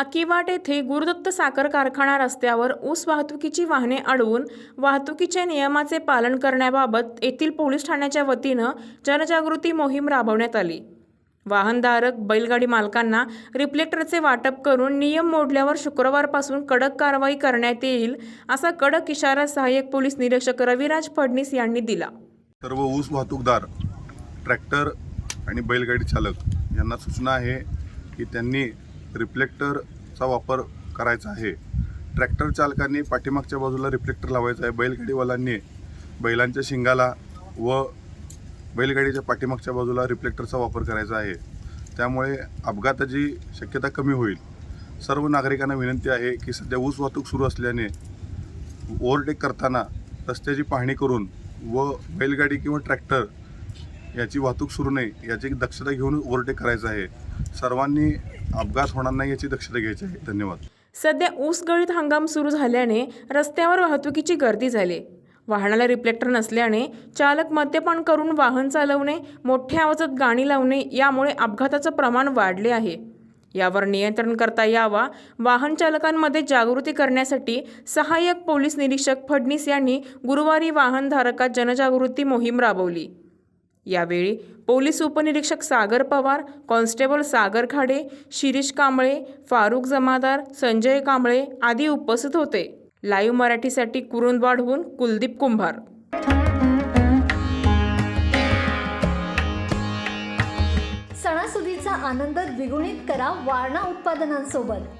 आकिवाट येथे गुरुदत्त साखर कारखाना रस्त्यावर ऊस वाहतुकीची वाहने अडवून वाहतुकीच्या नियमाचे पालन करण्याबाबत येथील पोलीस ठाण्याच्या वतीनं जनजागृती मोहीम राबवण्यात आली. वाहनधारक बैलगाडी मालकांना रिफ्लेक्टरचे वाटप करून नियम मोडल्यावर शुक्रवारपासून कडक कारवाई करण्यात येईल असा कडक इशारा सहाय्यक पोलीस निरीक्षक रविराज फडणीस यांनी दिला. सर्व ऊस वाहतूकदार ट्रॅक्टर आणि बैलगाडी चालक यांना सूचना आहे की त्यांनी रिफ्लेक्टरचा वापर करायचा आहे. ट्रॅक्टर चालकांनी पाठीमागच्या बाजूला रिफ्लेक्टर लावायचा आहे. बैलगाडीवाल्यांनी बैलांच्या शिंगाला व बैलगाडीच्या पाठीमागच्या बाजूला रिफ्लेक्टरचा वापर करायचा आहे. त्यामुळे अपघाताची शक्यता कमी होईल. सर्व नागरिकांना विनंती आहे की सध्या ऊस वाहतूक सुरू असल्याने ओव्हरटेक करताना रस्त्याची पाहणी करून व बैलगाडी किंवा ट्रॅक्टर याची वाहतूक सुरू नये याची दक्षता घेऊन ओव्हरटेक करायचं आहे. सर्वांनी अपघात होणार नाही याची दक्षता घ्यायची आहे. धन्यवाद. सध्या ऊस गळीत हंगाम सुरू झाल्याने रस्त्यावर वाहतुकीची गर्दी झाली. वाहनाला रिफ्लेक्टर नसल्याने चालक मद्यपान करून वाहन चालवणे मोठ्या आवाजात गाणी लावणे यामुळे अपघाताचं प्रमाण वाढले आहे. यावर नियंत्रण करता यावा वाहन चालकांमध्ये जागृती करण्यासाठी सहाय्यक पोलीस निरीक्षक फडणीस यांनी गुरुवारी वाहनधारकात जनजागृती मोहीम राबवली. यावेळी पोलीस उपनिरीक्षक सागर पवार कॉन्स्टेबल सागर खाडे शिरीष कांबळे फारुख जमादार संजय कांबळे आदी उपस्थित होते. लाईव्ह मराठीसाठी कुरुंदवाडहून कुलदीप कुंभार. सणासुदीचा आनंद द्विगुणित करा वारणा उत्पादनांसोबत.